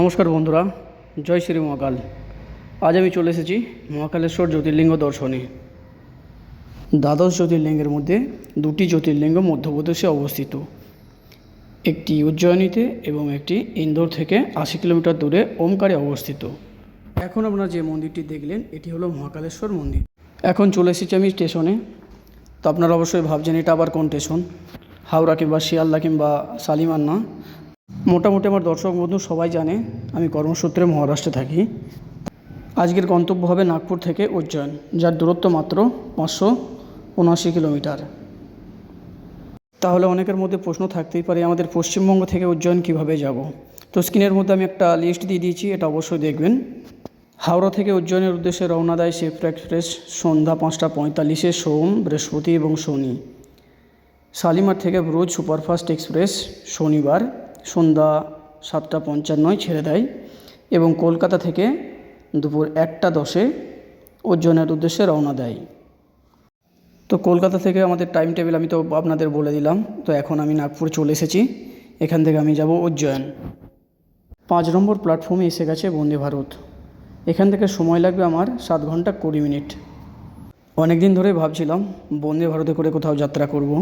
নমস্কার বন্ধুরা, জয় শ্রী মহাকাল। আজ আমি চলে এসেছি মহাকালেশ্বর জ্যোতির্লিঙ্গ দর্শনে। দ্বাদশ জ্যোতির্লিঙ্গের মধ্যে দুটি জ্যোতির্লিঙ্গ মধ্যপ্রদেশে অবস্থিত। একটি উজ্জয়িনীতে এবং একটি ইন্দোর থেকে আশি কিলোমিটার দূরে ওমকারে অবস্থিত। এখন আপনারা যে মন্দিরটি দেখলেন, এটি হলো মহাকালেশ্বর মন্দির। এখন চলে এসেছি আমি স্টেশনে। তো আপনারা অবশ্যই ভাবছেন, এটা আবার কোন স্টেশন? হাওড়া কিংবা শিয়ালদা কিংবা শালিমার না? মোটামুটি আমার দর্শক বন্ধু সবাই জানে, আমি কর্মসূত্রে মহারাষ্ট্রে থাকি। আজকের গন্তব্য হবে নাগপুর থেকে উজ্জয়ন, যার দূরত্ব মাত্র পাঁচশো উনআশি কিলোমিটার। তাহলে অনেকের মধ্যে প্রশ্ন থাকতেই পারে, আমাদের পশ্চিমবঙ্গ থেকে উজ্জয়ন কীভাবে যাব? তো স্ক্রিনের মধ্যে আমি একটা লিস্ট দিয়ে দিয়েছি, এটা অবশ্যই দেখবেন। হাওড়া থেকে উজ্জয়নের উদ্দেশ্যে রওনা দেয় শিফট এক্সপ্রেস সন্ধ্যা পাঁচটা পঁয়তাল্লিশে সোম, বৃহস্পতি এবং শনি। শালিমার থেকে ব্রোজ সুপারফাস্ট এক্সপ্রেস, শনিবার। সন্ধ্যা সাতটা পঞ্চান্নয় ছেড়ে দেয় এবং কলকাতা থেকে দুপুর একটা দশে উজ্জয়নের উদ্দেশ্যে রওনা দেয়। তো কলকাতা থেকে আমাদের টাইম টেবিল আমি তো আপনাদের বলে দিলাম, তো এখন আমি নাগপুর চলে এসেছি। এখান থেকে আমি যাব উজ্জয়ন। পাঁচ নম্বর প্ল্যাটফর্মে এসে গেছে বন্দে ভারত। এখান থেকে সময় লাগবে আমার সাত ঘণ্টা কুড়ি মিনিট। অনেক দিন ধরে ভাবছিলাম, বন্দে ভারতে করে কোথাও যাত্রা করব,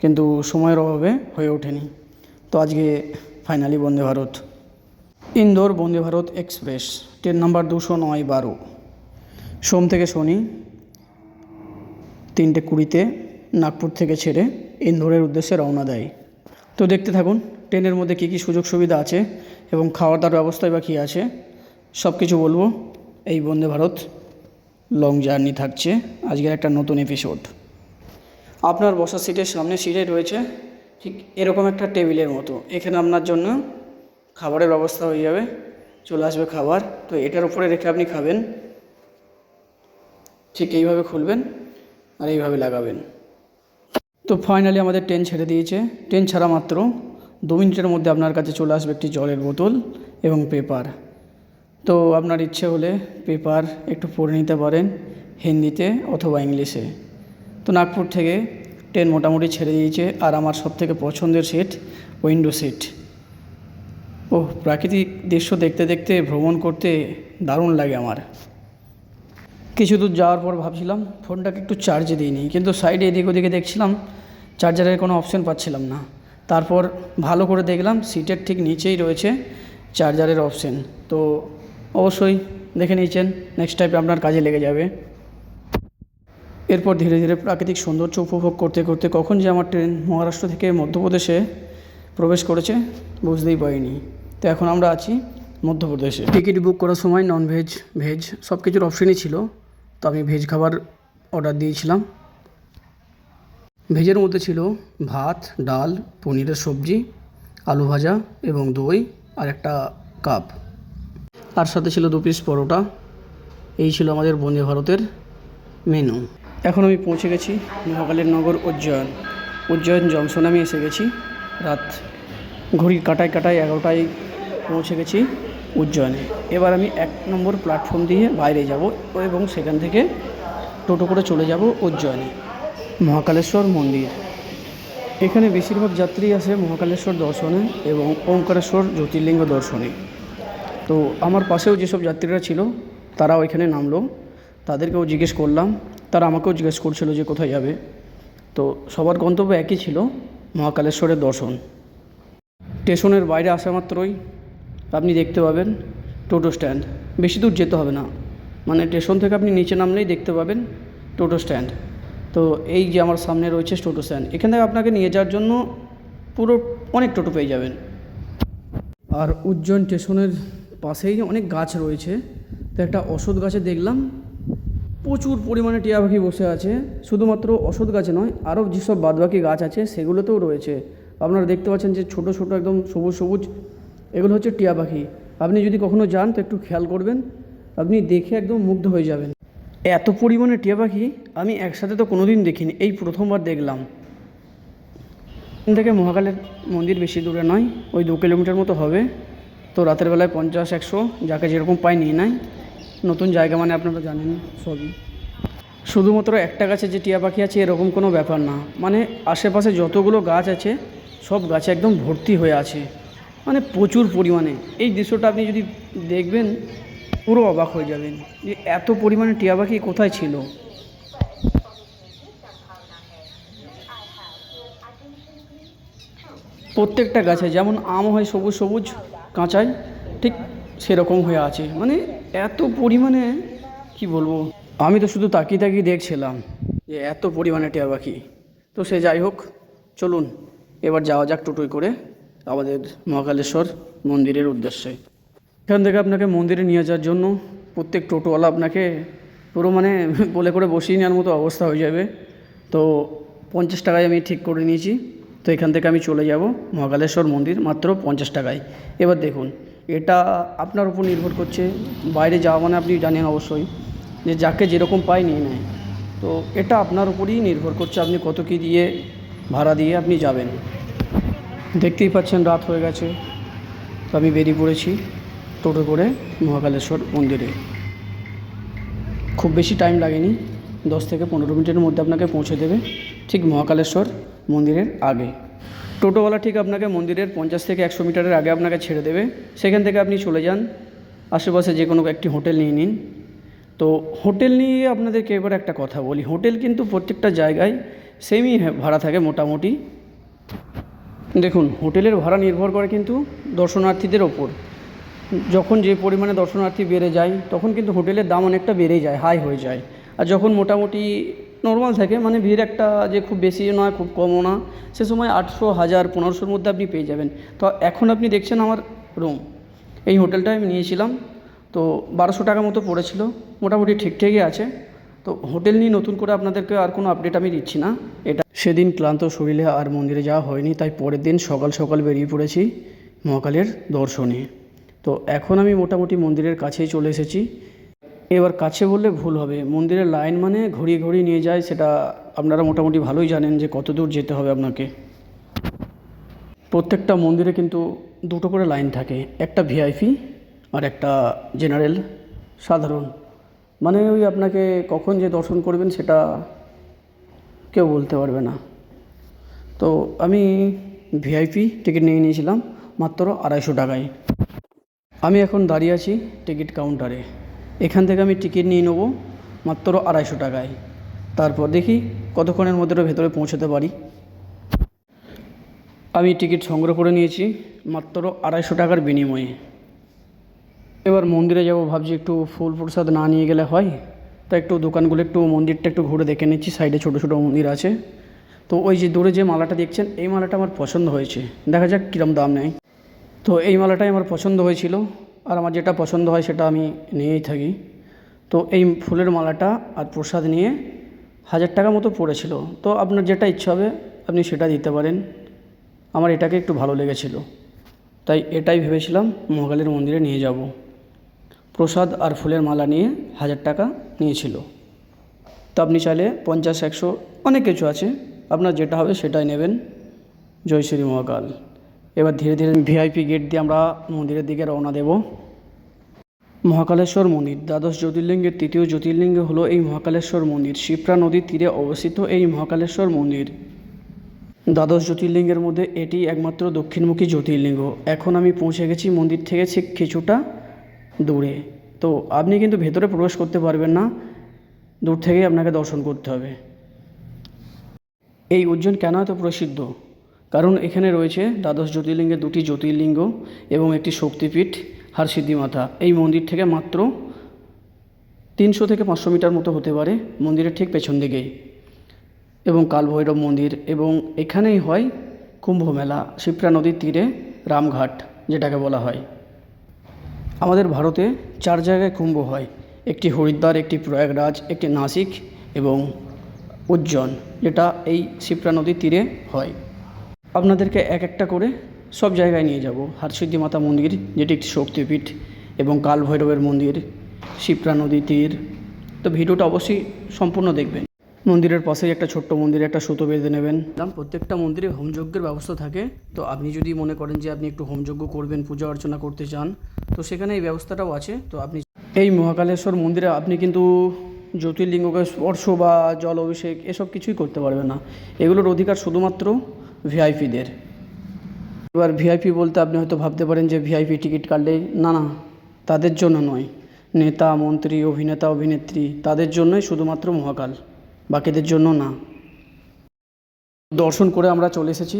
কিন্তু সময়ের অভাবে হয়ে ওঠেনি। তো আজকে finally Vande Bharat. Indore Vande Bharat express train number দুশো নয় বারো। সোম থেকে শনি, তিনটে কুড়িতে নাগপুর থেকে ছেড়ে ইন্দোরের উদ্দেশ্যে রওনা দেয়। তো দেখতে থাকুন ট্রেনের মধ্যে কী কী সুযোগ সুবিধা আছে এবং খাওয়ার দাওয়ার ব্যবস্থায় বা কী আছে সব কিছু বলব। এই বন্দে ভারত লং জার্নি থাকছে। আজকের একটা নতুন এপিসোড আপনার বসার সিটের সামনে সিটে রয়েছে। ঠিক এরকম একটা টেবিলের মতো। এখানে আপনার জন্য খাবারের ব্যবস্থা হয়ে যাবে। চলে আসবে খাবার। তো এটার উপরে রেখে আপনি খাবেন। ঠিক এইভাবে খুলবেন আর এইভাবে লাগাবেন। তো ফাইনালি আমাদের ট্রেন ছেড়ে দিয়েছে। ট্রেন ছাড়া মাত্র দু মিনিটের মধ্যে আপনার কাছে চলে আসবে একটি জলের বোতল এবং পেপার। তো আপনার ইচ্ছে হলে পেপার একটু পড়ে নিতে পারেন হিন্দিতে অথবা ইংলিশে। তো নাগপুর থেকে ট্রেন মোটামুটি ছেড়ে দিয়েছে, আর আমার সবথেকে পছন্দের সিট উইন্ডো সিট ও প্রাকৃতিক দৃশ্য দেখতে দেখতে, ভ্রমণ করতে দারুণ লাগে আমার। কিছু দূর যাওয়ার পর ভাবছিলাম, ফোনটাকে একটু চার্জে দিইনি কিন্তু সাইডে এদিক ওদিকে দেখছিলাম চার্জারের কোনো অপশন পাচ্ছিলাম না। তারপর ভালো করে দেখলাম সিটের ঠিক নিচেই রয়েছে চার্জারের অপশন তো অবশ্যই দেখে নিয়েছেন নেক্সট টাইম আপনার কাজে লেগে যাবে। এরপর ধীরে ধীরে প্রাকৃতিক সৌন্দর্য উপভোগ করতে করতে কখন যে আমার ট্রেন মহারাষ্ট্র থেকে মধ্যপ্রদেশে প্রবেশ করেছে বুঝতেই পারিনি। তো এখন আমরা আছি মধ্যপ্রদেশে। টিকিট বুক করার সময় নন ভেজ ভেজ সব কিছুর অপশনই ছিল। তো আমি ভেজ খাবার অর্ডার দিয়েছিলাম। ভেজের মধ্যে ছিল ভাত, ডাল, পনিরের সবজি, আলু ভাজা এবং দই আর একটা কাপ আর সাথে ছিল দু পিস পরোটা। এই ছিল আমাদের বন্দে ভারতের মেনু এখন আমি পৌঁছে গেছি মহাকালের নগর উজ্জয়ন। উজ্জয়ন জংশনে আমি এসে গেছি। রাত ঘড়ির কাটায় কাটায় এগারোটায় পৌঁছে গেছি উজ্জয়নে। এবার আমি এক নম্বর প্ল্যাটফর্ম দিয়ে বাইরে যাব এবং সেখান থেকে টোটো করে চলে যাব উজ্জয়নে। মহাকালেশ্বর মন্দির। এখানে বেশিরভাগ যাত্রী আসে মহাকালেশ্বর দর্শনে এবং ওঙ্কারেশ্বর জ্যোতির্লিঙ্গ দর্শনে। তো আমার পাশেও যেসব যাত্রীরা ছিল, তারাও এখানে নামলো। তাদেরকেও জিজ্ঞেস করলাম তারা আমাকেও জিজ্ঞেস করছিল যে কোথায় যাবে। তো সবার গন্তব্য একই ছিল, মহাকালেশ্বরের দর্শন। স্টেশনের বাইরে আসা মাত্রই আপনি দেখতে পাবেন টোটো স্ট্যান্ড। বেশি দূর যেতে হবে না। মানে স্টেশন থেকে আপনি নিচে নামলেই দেখতে পাবেন টোটো স্ট্যান্ড। তো এই যে আমার সামনে রয়েছে টোটো স্ট্যান্ড, এখান থেকে আপনাকে নিয়ে যাওয়ার জন্য পুরো অনেক টোটো পেয়ে যাবেন। আর উজ্জয়ন স্টেশনের পাশেই অনেক গাছ রয়েছে। তো একটা অসৎ গাছে দেখলাম প্রচুর পরিমাণে টিয়া পাখি বসে আছে। শুধুমাত্র অসৎ গাছে নয়, আরও যেসব বাদবাকি গাছ আছে, সেগুলোতেও রয়েছে। আপনারা দেখতে পাচ্ছেন যে ছোট ছোট একদম সবুজ সবুজ, এগুলো হচ্ছে টিয়া পাখি। আপনি যদি কখনো যান, তো একটু খেয়াল করবেন, আপনি দেখে একদম মুগ্ধ হয়ে যাবেন। এত পরিমাণে টিয়া পাখি আমি একসাথে তো কোনোদিন দেখিনি, এই প্রথমবার দেখলাম। থেকে মহাকালের মন্দির বেশি দূরে নয়, ওই দু কিলোমিটার মতো হবে। তো রাতের বেলায় পঞ্চাশ, একশো, যাকে যেরকম পায় নিয়ে নেয়। নতুন জায়গা মানে আপনারা জানেন সবই। শুধুমাত্র একটা গাছে যে টিয়া পাখি আছে, এরকম কোনো ব্যাপার না। মানে আশেপাশে যতগুলো গাছ আছে, সব গাছে একদম ভর্তি হয়ে আছে। মানে প্রচুর পরিমাণে। এই দৃশ্যটা আপনি যদি দেখবেন, পুরো অবাক হয়ে যাবেন যে এত পরিমাণে টিয়া পাখি কোথায় ছিল। প্রত্যেকটা গাছে, যেমন আম হয় সবুজ সবুজ কাঁচায় ঠিক সেরকম হয়ে আছে। মানে এত পরিমাণে, কি বলব? আমি তো শুধু তাকিয়ে তাকিয়ে দেখছিলাম যে এত পরিমাণে টিয়া পাখি। তো সে যাই হোক, চলুন, এবার যাওয়া যাক টোটোয় করে আমাদের মহাকালেশ্বর মন্দিরের উদ্দেশ্যে। এখান থেকে আপনাকে মন্দিরে নিয়ে যাওয়ার জন্য প্রত্যেক টোটোওয়ালা আপনাকে পুরো মানে বলে করে বসিয়ে নেওয়ার মতো অবস্থা হয়ে যাবে। তো পঞ্চাশ টাকায় আমি ঠিক করে নিয়েছি। তো এখান থেকে আমি চলে যাব মহাকালেশ্বর মন্দির মাত্র পঞ্চাশ টাকায়। এবার দেখুন এটা আপনার উপর নির্ভর করছে। বাইরে যাওয়া মানে আপনি জানেন অবশ্যই যে যাকে যেরকম পায় নিয়ে নেয়। তো এটা আপনার উপরই নির্ভর করছে আপনি কত কী দিয়ে ভাড়া দিয়ে আপনি যাবেন। দেখতেই পাচ্ছেন রাত হয়ে গেছে। তো আমি বেরিয়ে পড়েছি টোটো করে মহাকালেশ্বর মন্দিরে। খুব বেশি টাইম লাগেনি। দশ থেকে পনেরো মিনিটের মধ্যে আপনাকে পৌঁছে দেবে ঠিক মহাকালেশ্বর মন্দিরের আগে। টোটোওয়ালা ঠিক আপনাকে মন্দিরের পঞ্চাশ থেকে একশো মিটারের আগে আপনাকে ছেড়ে দেবে। সেখান থেকে আপনি চলে যান। আশেপাশে যে কোনো একটি হোটেল নিয়ে নিন। তো হোটেল নিয়ে আপনাদেরকে এবার একটা কথা বলি। হোটেল কিন্তু প্রত্যেকটা জায়গায় সেমই ভাড়া থাকে মোটামুটি। দেখুন, হোটেলের ভাড়া নির্ভর করে কিন্তু দর্শনার্থীদের ওপর। যখন যে পরিমাণে দর্শনার্থী বেড়ে যায়, তখন কিন্তু হোটেলের দাম অনেকটা বেড়ে যায় হাই হয়ে যায়। আর যখন মোটামুটি নর্মাল থাকে মানে ভিড় একটা যে খুব বেশি নয়, খুব কমও না। সে সময় আটশো হাজার পনেরোশোর মধ্যে আপনি পেয়ে যাবেন। তো এখন আপনি দেখছেন আমার রুম এই হোটেলটা আমি নিয়েছিলাম। তো বারোশো টাকা মতো পড়েছিল। মোটামুটি ঠিকঠাকই আছে। তো হোটেল নিয়ে নতুন করে আপনাদেরকে আর কোনো আপডেট আমি দিচ্ছি না। এটা সেদিন ক্লান্ত শরীরে আর মন্দিরে যাওয়া হয়নি, তাই পরের দিন সকাল সকাল বেরিয়ে পড়েছি মহাকালের দর্শনে। তো এখন আমি মোটামুটি মন্দিরের কাছেই চলে এসেছি। এবার কাছে বললে ভুল হবে। মন্দিরের লাইন মানে ঘড়িয়ে ঘড়িয়ে নিয়ে যায়, সেটা আপনারা মোটামুটি ভালোই জানেন যে কত দূর যেতে হবে আপনাকে। প্রত্যেকটা মন্দিরে কিন্তু দুটো করে লাইন থাকে, একটা ভিআইপি আর একটা জেনারেল সাধারণ। মানে ওই আপনাকে কখন যে দর্শন করবেন সেটা কেউ বলতে পারবে না। তো আমি ভিআইপি টিকিট নিয়ে নিয়েছিলাম মাত্র আড়াইশো টাকায়। আমি এখন দাঁড়িয়ে আছি টিকিট কাউন্টারে এখান থেকে আমি টিকিট নিয়ে নেব মাত্র আড়াইশো টাকায়। তারপর দেখি কতক্ষণের মধ্যে ভেতরে পৌঁছাতে পারি। আমি টিকিট সংগ্রহ করে নিয়েছি মাত্র আড়াইশো টাকার বিনিময়ে। এবার মন্দিরে যাব, ভাবছি একটু ফুল প্রসাদ না নিয়ে গেলে হয়। তা একটু দোকানগুলো একটু, মন্দিরটা একটু ঘুরে দেখে নিচ্ছি, সাইডে ছোটো ছোটো মন্দির আছে। তো ওই যে দূরে যে মালাটা দেখছেন, এই মালাটা আমার পছন্দ হয়েছে। দেখা যাক কীরম দাম নেয়। তো এই মালাটাই আমার পছন্দ হয়েছিল। আর আমার যেটা পছন্দ হয় সেটা আমি নিয়েই থাকি। তো এই ফুলের মালাটা আর প্রসাদ নিয়ে হাজার টাকা মতো পড়েছিল। তো আপনার যেটা ইচ্ছা হবে, আপনি সেটা দিতে পারেন। আমার এটাকে একটু ভালো লেগেছিল। তাই এটাই ভেবেছিলাম মহাকালের মন্দিরে নিয়ে যাব। প্রসাদ আর ফুলের মালা নিয়ে হাজার টাকা নিয়েছিল। তো আপনি চাইলে পঞ্চাশ, একশো, অনেক কিছু আছে। আপনার যেটা হবে সেটাই নেবেন। জয় শ্রী মহাকাল। এবার ধীরে ধীরে ভিআইপি গেট দিয়ে আমরা মন্দিরের দিকে রওনা দেব। মহাকালেশ্বর মন্দির, দ্বাদশ জ্যোতির্লিঙ্গের তৃতীয় জ্যোতির্লিঙ্গ হলো এই মহাকালেশ্বর মন্দির। শিপ্রা নদীর তীরে অবস্থিত এই মহাকালেশ্বর মন্দির। দ্বাদশ জ্যোতির্লিঙ্গের মধ্যে এটি একমাত্র দক্ষিণমুখী জ্যোতির্লিঙ্গ। এখন আমি পৌঁছে গেছি মন্দির থেকে ঠিক কিছুটা দূরে। তো আপনি কিন্তু ভেতরে প্রবেশ করতে পারবেন না, দূর থেকেই আপনাকে দর্শন করতে হবে। এই উজ্জয়ন কেন এত প্রসিদ্ধ? কারণ এখানে রয়েছে দ্বাদশ জ্যোতির্লিঙ্গের দুটি জ্যোতির্লিঙ্গ এবং একটি শক্তিপীঠ হারসিদ্ধি মাতা এই মন্দির থেকে মাত্র তিনশো থেকে পাঁচশো মিটার মতো হতে পারে মন্দিরের ঠিক পেছন দিকেই এবং কালভৈরব মন্দির এবং এখানেই হয় কুম্ভ মেলা শিপ্রা নদীর তীরে রামঘাট, যেটাকে বলা হয়। আমাদের ভারতে চার জায়গায় কুম্ভ হয়। একটি হরিদ্বার, একটি প্রয়াগরাজ, একটি নাসিক এবং উজ্জয়ন যেটা এই শিপ্রা নদীর তীরে হয়। আপনাদেরকে এক একটা করে সব জায়গায় নিয়ে যাব। হারসিদ্ধি মাতা মন্দির, যেটি একটি শক্তিপীঠ, এবং কাল ভৈরবের মন্দির, শিপ্রা নদী তীর। তো ভিডিওটা অবশ্যই সম্পূর্ণ দেখবেন। মন্দিরের পাশেই একটা ছোট্ট মন্দিরে, একটা সুতো বেঁধে নেবেন। প্রত্যেকটা মন্দিরে হোমযজ্ঞের ব্যবস্থা থাকে। তো আপনি যদি মনে করেন যে আপনি একটু হোমযজ্ঞ করবেন, পূজা অর্চনা করতে চান, তো সেখানে এই ব্যবস্থাটাও আছে। তো আপনি এই মহাকালেশ্বর মন্দিরে আপনি কিন্তু জ্যোতির্লিঙ্গকে স্পর্শ বা জল অভিষেক, এসব কিছুই করতে পারবেন না। এগুলোর অধিকার শুধুমাত্র ভিআইপিদের এবার ভিআইপি বলতে আপনি হয়তো ভাবতে পারেন যে ভিআইপি টিকিট কাটলে না না, তাদের জন্য নয়। নেতা, মন্ত্রী, অভিনেতা, অভিনেত্রী, তাদের জন্যই শুধুমাত্র মহাকাল, বাকিদের জন্য না। দর্শন করে আমরা চলে এসেছি।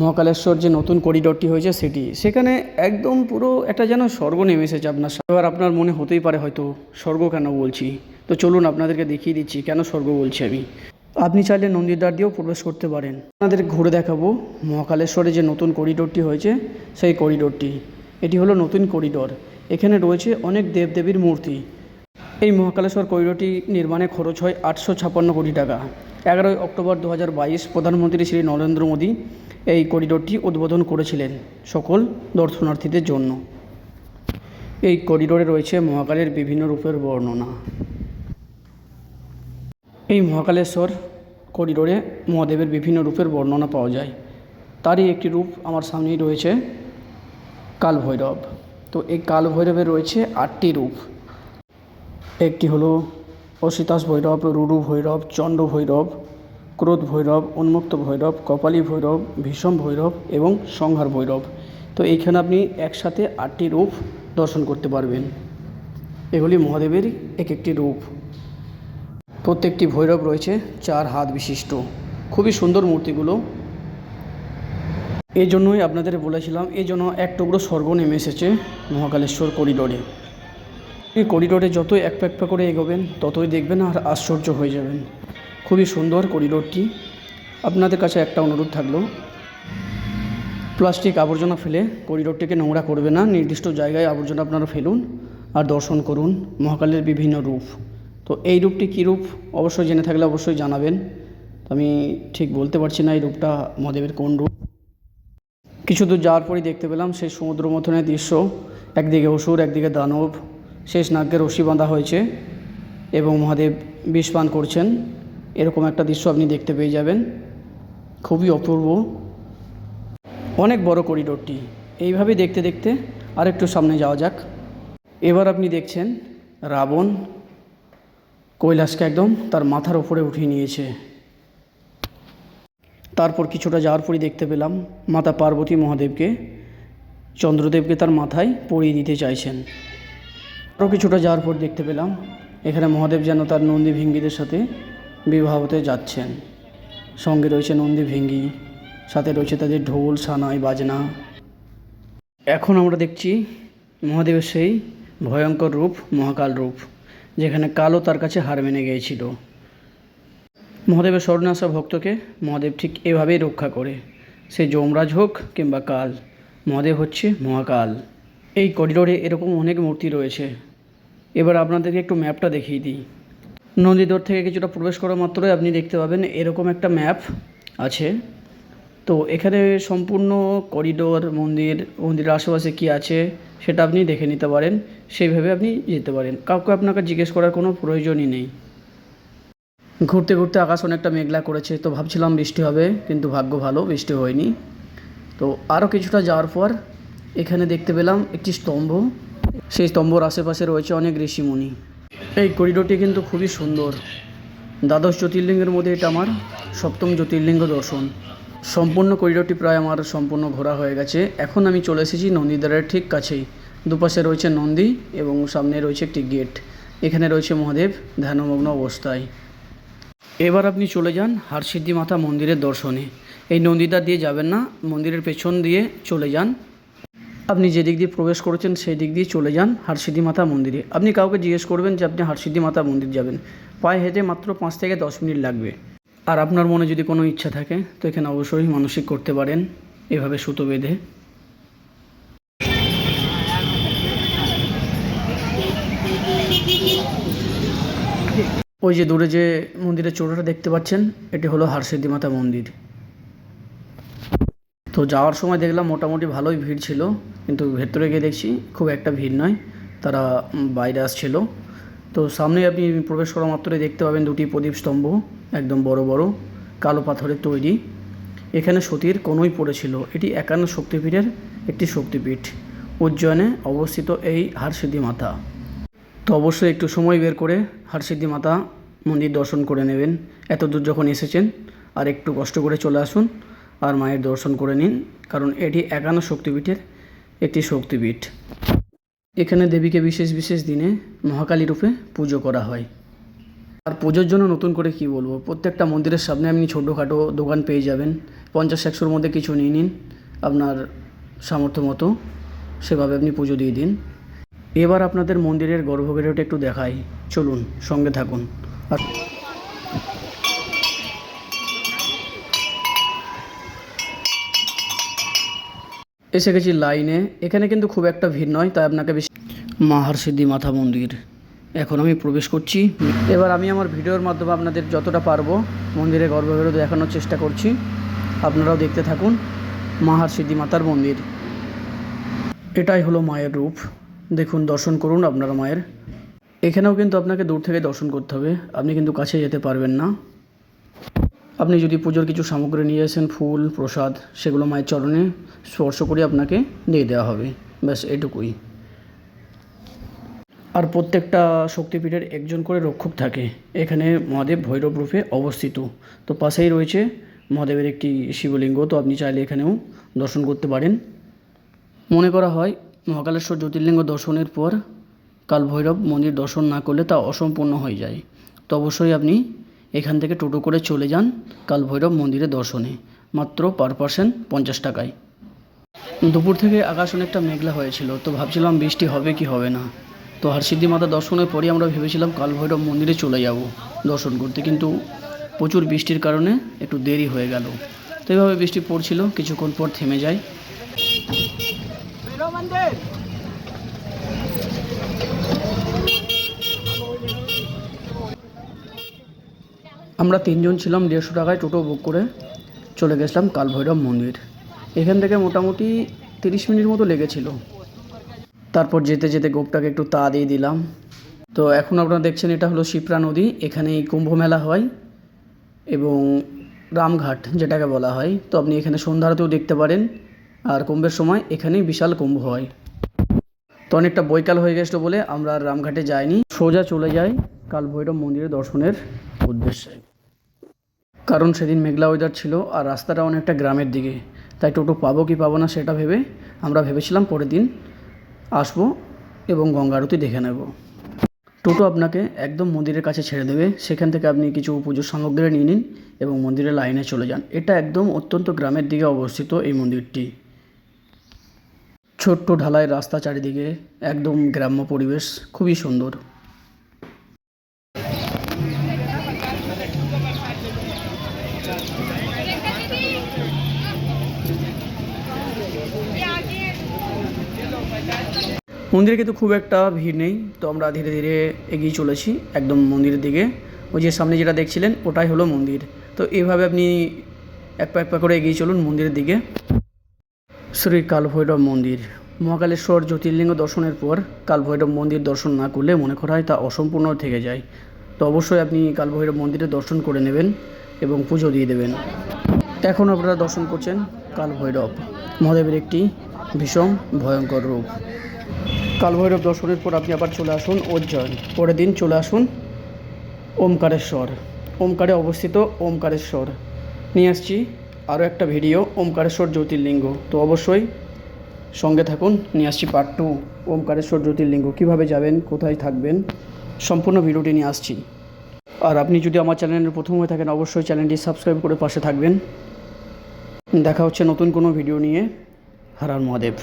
মহাকালেশ্বর যে নতুন করিডোরটি হয়েছে সেটি। সেখানে একদম পুরো একটা যেন স্বর্গ নেমে এসেছে আপনার। এবার আপনার মনে হতেই পারে হয়তো, স্বর্গ কেন বলছি? তো চলুন আপনাদেরকে দেখিয়ে দিচ্ছি, কেন স্বর্গ বলছি আমি। আপনি চাইলে নন্দীদ্বার দিয়েও প্রবেশ করতে পারেন। আপনাদের ঘুরে দেখাবো মহাকালেশ্বরে যে নতুন করিডোরটি হয়েছে, সেই করিডোরটি। এটি হলো নতুন করিডোর। এখানে রয়েছে অনেক দেবদেবীর মূর্তি। এই মহাকালেশ্বর করিডোরটি নির্মাণে খরচ হয় আটশো ছাপ্পান্ন কোটি টাকা। এগারোই অক্টোবর দু হাজার বাইশ প্রধানমন্ত্রী শ্রী নরেন্দ্র মোদী এই করিডোরটি উদ্বোধন করেছিলেন সকল দর্শনার্থীদের জন্য। এই করিডোরে রয়েছে মহাকালের বিভিন্ন রূপের বর্ণনা। এই মহাকালেশ্বর করিডোরে মহাদেবের বিভিন্ন রূপের বর্ণনা পাওয়া যায়। তারই একটি রূপ আমার সামনেই রয়েছে, কালভৈরব। তো এই কাল ভৈরবের রয়েছে আটটি রূপ। একটি হলো অসিতাস ভৈরব, রুরু ভৈরব চণ্ড ভৈরব, ক্রোধ ভৈরব, উন্মুক্ত ভৈরব, কপালী ভৈরব ভীষম ভৈরব এবং সংহার ভৈরব। তো এইখানে আপনি একসাথে আটটি রূপ দর্শন করতে পারবেন। এগুলি মহাদেবের এক একটি রূপ। প্রত্যেকটি ভৈরব রয়েছে, চার হাত বিশিষ্ট। খুবই সুন্দর মূর্তিগুলো। এই জন্যই আপনাদের বলেছিলাম, এই জন্য এক টুকরো স্বর্গ নেমে এসেছে মহাকালেশ্বর করিডোরে। এই করিডোরে যতই এক পা এক করে এগোবেন, ততই দেখবেন আর আশ্চর্য হয়ে যাবেন। খুবই সুন্দর করিডোরটি। আপনাদের কাছে একটা অনুরোধ থাকল, প্লাস্টিক আবর্জনা ফেলে করিডোরটিকে নোংরা করবে না, নির্দিষ্ট জায়গায় আবর্জনা আপনারা ফেলুন আর দর্শন করুন মহাকালের বিভিন্ন রূপ। তো এই রূপটি কী রূপ? অবশ্যই জেনে থাকলে অবশ্যই জানাবেন। আমি ঠিক বলতে পারছি না এই রূপটা মহাদেবের কোন রূপ। কিছু দূর যাওয়ার পরই দেখতে পেলাম সেই সমুদ্র মথনের দৃশ্য। একদিকে অসুর, একদিকে দানব। শেষ নাগ্যে রশি বাঁধা হয়েছে এবং মহাদেব বিষ পান করছেন। এরকম একটা দৃশ্য আপনি দেখতে পেয়ে যাবেন। খুবই অপূর্ব। অনেক বড় করিডোরটি। এইভাবে দেখতে দেখতে আরেকটু সামনে যাওয়া যাক। এবার আপনি দেখছেন রাবণ কৈলাসকে একদম তার মাথার ওপরে উঠিয়ে নিয়েছে। তারপর কিছুটা যাওয়ার পরই দেখতে পেলাম মাতা পার্বতী মহাদেবকে, চন্দ্রদেবকে তার মাথায় পরিয়ে দিতে চাইছেন। আরও কিছুটা যাওয়ার পর দেখতে পেলাম এখানে মহাদেব যেন তার নন্দী ভিঙ্গিদের সাথে বিবাহ হতে যাচ্ছেন। সঙ্গে রয়েছে নন্দী ভিঙ্গি, সাথে রয়েছে তাদের ঢোল, সানাই, বাজনা। এখন আমরা দেখছি মহাদেবের সেই ভয়ঙ্কর রূপ, মহাকাল রূপ। যেখানে কালো তার কাছে হার মেনে গিয়েছিল। মহাদেবের স্মরণে আসা ভক্তকে মহাদেব ঠিক এভাবেই রক্ষা করে। সে যমরাজ হোক কিংবা কাল, মহাদেব হচ্ছে মহাকাল। এই করিডোরে এরকম অনেক মূর্তি রয়েছে। এবার আপনাদেরকে একটু ম্যাপটা দেখিয়ে দিই। নন্দীদ্বার থেকে কিছুটা প্রবেশ করা মাত্রই আপনি দেখতে পাবেন এরকম একটা ম্যাপ আছে। তো এখানে সম্পূর্ণ করিডোর, মন্দির, মন্দিরের আশেপাশে কী আছে সেটা আপনি দেখে নিতে পারেন। সেইভাবে আপনি যেতে পারেন। কাউকে আপনাকে জিজ্ঞেস করার কোনো প্রয়োজনই নেই। ঘুরতে ঘুরতে আকাশ অনেকটা মেঘলা করেছে, তো ভাবছিলাম বৃষ্টি হবে, কিন্তু ভাগ্য ভালো, বৃষ্টি হয়নি। তো আরও কিছুটা যাওয়ার পর এখানে দেখতে পেলাম একটি স্তম্ভ। সেই স্তম্ভর আশেপাশে রয়েছে অনেক ঋষিমুনি। এই করিডোরটি কিন্তু খুবই সুন্দর। দ্বাদশ জ্যোতির্লিঙ্গের মধ্যে এটা আমার সপ্তম জ্যোতির্লিঙ্গ দর্শন। সম্পূর্ণ করিডোরটি প্রায় আমার সম্পূর্ণ ঘোরা হয়ে গেছে। এখন আমি চলে এসেছি নন্দীদ্বারের ঠিক কাছেই। দুপাশে রয়েছে নন্দী এবং সামনে রয়েছে একটি গেট। এখানে রয়েছে মহাদেব ধ্যানমগ্ন অবস্থায়। এবার আপনি চলে যান হারসিদ্ধি মাতা মন্দিরের দর্শনে। এই নন্দীদ্বার দিয়ে যাবেন না, মন্দিরের পেছন দিয়ে চলে যান। আপনি যে দিক দিয়ে প্রবেশ করেছেন সেই দিক দিয়ে চলে যান হারসিদ্ধি মাতা মন্দিরে। আপনি কাউকে জিজ্ঞেস করবেন যে আপনি হারসিদ্ধি মাতা মন্দির যাবেন। পায়ে হেঁটে মাত্র পাঁচ থেকে দশ মিনিট লাগবে। আর আপনার মনে যদি কোনো ইচ্ছা থাকে, তো এখানে অবশ্যই মানসিক করতে পারেন, এভাবে সুতো বেঁধে। ওই যে দূরে যে মন্দিরের চূড়াটা দেখতে পাচ্ছেন, এটি হলো হারসিদ্ধি মাতা মন্দির। তো যাওয়ার সময় দেখলাম মোটামুটি ভালোই ভিড় ছিল, কিন্তু ভেতরে গিয়ে দেখছি খুব একটা ভিড় নয়, তারা বাইরে আসছিল। তো সামনে আপনি প্রবেশ করা মাত্রই দেখতে পাবেন দুটি প্রদীপ স্তম্ভ, একদম বড় বড়, কালো পাথরের তৈরি। এখানে সতীর কোনোই পড়েছিল। এটি একান্ন শক্তিপীঠের একটি শক্তিপীঠ। উজ্জয়নে অবস্থিত এই হারসিদ্ধি মাতা। তো অবশ্যই একটু সময় বের করে হারসিদ্ধি মাতা মন্দির দর্শন করে নেবেন। এত দূর যখন এসেছেন, আর একটু কষ্ট করে চলে আসুন আর মায়ের দর্শন করে নিন, কারণ এটি একান্ন শক্তিপীঠের একটি শক্তিপীঠ। এখানে দেবীকে বিশেষ বিশেষ দিনে মহাকালী রূপে পুজো করা হয়। আর পুজোর জন্য নতুন করে কি বলব? প্রত্যেকটা মন্দিরের সামনে আপনি ছোটোখাটো দোকান পেয়ে যাবেন। পঞ্চাশ, একশোর মধ্যে কিছু নিয়ে নিন। আপনার সামর্থ্য মতো সেভাবে আপনি পুজো দিয়ে দিন। এবার আপনাদের মন্দিরের গর্ভগৃহটা একটু দেখাই। চলুন, সঙ্গে থাকুন। আর এসে গেছি লাইনে। এখানে কিন্তু খুব একটা ভিড় নয় তাই আপনাকে বেশি মাহার সিদ্ধি মাথা মন্দির। এখন আমি প্রবেশ করছি। এবার আমি আমার ভিডিওর মাধ্যমে আপনাদের যতটা পারব মন্দিরে গর্ভগৃহ দেখানোর চেষ্টা করছি। আপনারাও দেখতে থাকুন মাহার সিদ্ধি মাতার মন্দির। এটাই হলো মায়ের রূপ। দেখুন দর্শন করুন আপনার মায়ের। এখানেও কিন্তু আপনাকে দূর থেকে দর্শন করতে হবে। আপনি কিন্তু কাছে যেতে পারবেন না। আপনি যদি পুজোর কিছু সামগ্রী নিয়ে আসেন, ফুল, প্রসাদ, সেগুলো মায়ের চরণে স্পর্শ করে আপনাকে দিয়ে দেওয়া হবে। ব্যাস, এটুকুই। আর প্রত্যেকটা শক্তিপীঠের একজন করে রক্ষক থাকে। এখানে মহাদেব ভৈরব রূপে অবস্থিত। তো পাশেই রয়েছে মহাদেবের একটি শিবলিঙ্গ। তো আপনি চাইলে এখানেও দর্শন করতে পারেন। মনে করা হয়, মহাকালেশ্বর জ্যোতির্লিঙ্গ দর্শনের পর কাল ভৈরব মন্দির দর্শন না করলে তা অসম্পূর্ণ হয়ে যায়। তো অবশ্যই আপনি এখান থেকে টোটো করে চলে যান কাল ভৈরব মন্দিরে দর্শনে। মাত্র পার পার্সন পঞ্চাশ টাকায়। দুপুর থেকে আকাশ অনেকটা মেঘলা হয়েছিল, তো ভাবছিলাম বৃষ্টি হবে কি হবে না। তো হরসিদ্ধি মাতা দর্শনের পরই আমরা ভেবেছিলাম কাল ভৈরব মন্দিরে চলে যাব দর্শন করতে, কিন্তু প্রচুর বৃষ্টির কারণে একটু দেরি হয়ে গেল। তো এইভাবে বৃষ্টি পড়ছিল, কিছুক্ষণ পর থেমে যায় আমরা তিনজন ছিলাম, দেড়শো টাকায় টোটো বুক করে চলে গেছিলাম কালভৈরব মন্দির। এখান থেকে মোটামুটি তিরিশ মিনিট মতো লেগেছিল। তারপর যেতে যেতে গোপটাকে একটু তা দিয়ে দিলাম। তো এখন আপনারা দেখছেন, এটা হলো শিপ্রা নদী। এখানে কুম্ভ মেলা হয় এবং রামঘাট যেটাকে বলা হয়। তো আপনি এখানে সন্ধ্যারাতেও দেখতে পারেন আর কুম্ভের সময় এখানেই বিশাল কুম্ভ হয়। তো অনেকটা বৈকাল হয়ে গেছিল বলে আমরা রামঘাটে যাইনি। সোজা চলে যাই কাল ভৈরব মন্দিরে দর্শনের উদ্দেশ্যে। কারণ সেদিন মেঘলা ওয়েদার ছিল আর রাস্তাটা অনেকটা গ্রামের দিকে। তাই টোটো পাবো কি পাবো না সেটা ভেবে আমরা ভেবেছিলাম পরের দিন আসব এবং গঙ্গা আরতি দেখে নেব। টোটো আপনাকে একদম মন্দিরের কাছে ছেড়ে দেবে। সেখান থেকে আপনি কিছু পুজোর সামগ্রী নিয়ে নিন এবং মন্দিরের লাইনে চলে যান। এটা একদম অত্যন্ত গ্রামের দিকে অবস্থিত এই মন্দিরটি। ছোট্ট ঢালাই রাস্তা চারিদিকে, একদম গ্রাম্য পরিবেশ, খুবই সুন্দর। মন্দিরে কিন্তু খুব একটা ভিড় নেই, তো আমরা ধীরে ধীরে এগিয়ে চলেছি একদম মন্দিরের দিকে। ওই যে সামনে যেটা দেখছিলেন, ওটাই হলো মন্দির। তো এইভাবে আপনি এক পা এক পা করে এগিয়ে চলুন মন্দিরের দিকে। শ্রী কালভৈরব মন্দির। মহাকালেশ্বর জ্যোতির্লিঙ্গ দর্শনের পর কালভৈরব মন্দির দর্শন না করলে মনে করা হয় তা অসম্পূর্ণ থেকে যায়। তো অবশ্যই আপনি কালভৈরব মন্দিরে দর্শন করে নেবেন এবং পুজো দিয়ে দেবেন। এখন আপনারা দর্শন করছেন কালভৈরব মহাদেবের একটি ভীষণ ভয়ঙ্কর রূপ। কালভৈরব দর্শনের পর আপনি আবার চলে আসুন উজ্জয়ন। পরের দিন চলে আসুন ওমকারেশ্বর। ওমকারে অবস্থিত ওমকারেশ্বর। নিয়ে আসছি আরও একটা ভিডিও, ওমকারেশ্বর জ্যোতির্লিঙ্গ। তো অবশ্যই সঙ্গে থাকুন, নিয়ে আসছি পার্ট টু ওমকারেশ্বর জ্যোতির্লিঙ্গ। কীভাবে যাবেন, কোথায় থাকবেন, সম্পূর্ণ ভিডিওটি নিয়ে আসছি। আর আপনি যদি আমার চ্যানেলের প্রথম হয়ে থাকেন, অবশ্যই চ্যানেলটি সাবস্ক্রাইব করে পাশে থাকবেন। দেখা হচ্ছে নতুন কোনো ভিডিও নিয়ে। হারার মহাদেব।